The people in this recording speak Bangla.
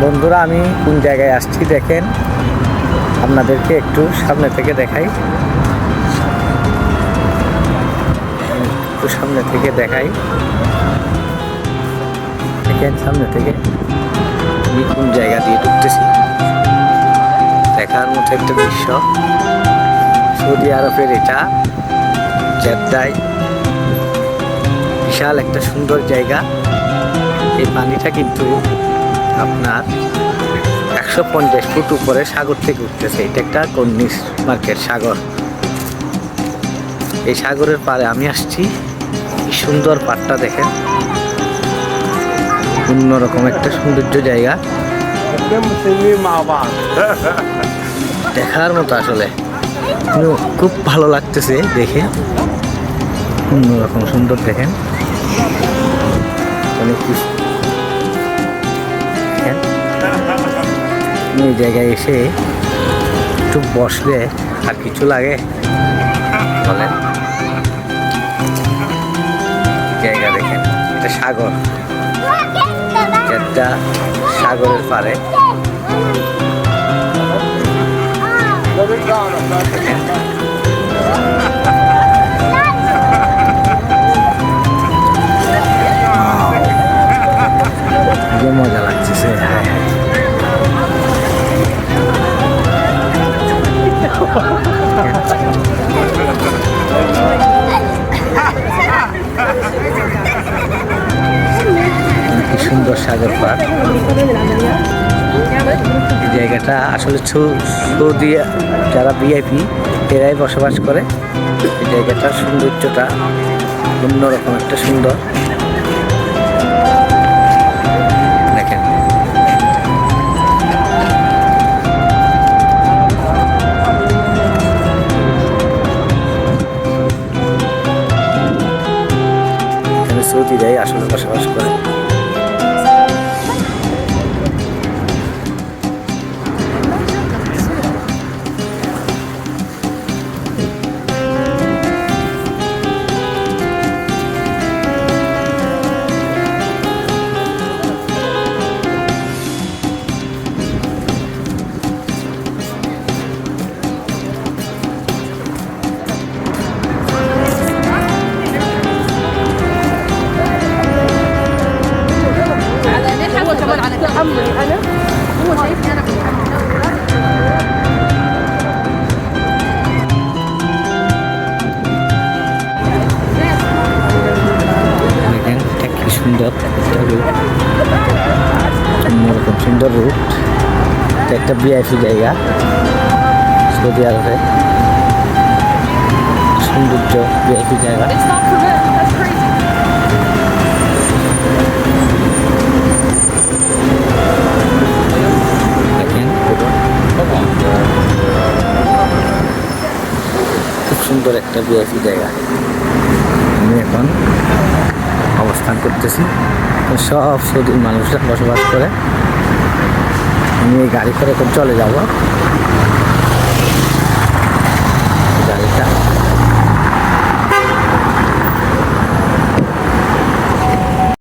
বন্ধুরা, আমি কোন জায়গায় আসছি দেখেন। আপনাদেরকে একটু সামনে থেকে দেখাই। একটু সামনে থেকে দেখাই। দেখেন, সামনে থেকে আমি কোন জায়গা দিয়ে ঢুকতেছি। দেখার মতো একটা দৃশ্য। সৌদি আরবের এটা জেদ্দায়। বিশাল একটা সুন্দর জায়গা। এই পানিটা কিন্তু আপনার একশো পঞ্চাশ ফুট উপরে সাগর থেকে উঠতেছে। এটা একটা কন্নিস মার্কেট সাগর। এই সাগরের পারে আমি আসছি। সুন্দর পাটটা দেখেন। অন্যরকম একটা সৌন্দর্য জায়গা। দেখার মতো আসলে। খুব ভালো লাগতেছে দেখে। অন্যরকম সুন্দর দেখেন। অনেক দেখেন, এই জায়গায় এসে একটু বসলে আর কিছু লাগে? বলেন। জায়গা দেখেন এটা সাগর। একটা সাগরের পারে এই জায়গাটা আসলে সৌদি যারা ভিআইপি এরাই বসবাস করে। এই জায়গাটার সৌন্দর্যটা অন্যরকম একটা সুন্দর। দেখেন। আসলে বসবাস করে। সুন্দর একটা রুট। অন্যরকম সুন্দর রুট। এটা একটা বিআইপি জায়গা। সৌদি আরবে। সৌন্দর্য বিআইপি জায়গা। খুব সুন্দর একটা বিআইপি জায়গা। আমি এখন অবস্থান করতেছি। সব সৌদির মানুষরা বসবাস করে। আমি এই গাড়ি করে চলে যাব।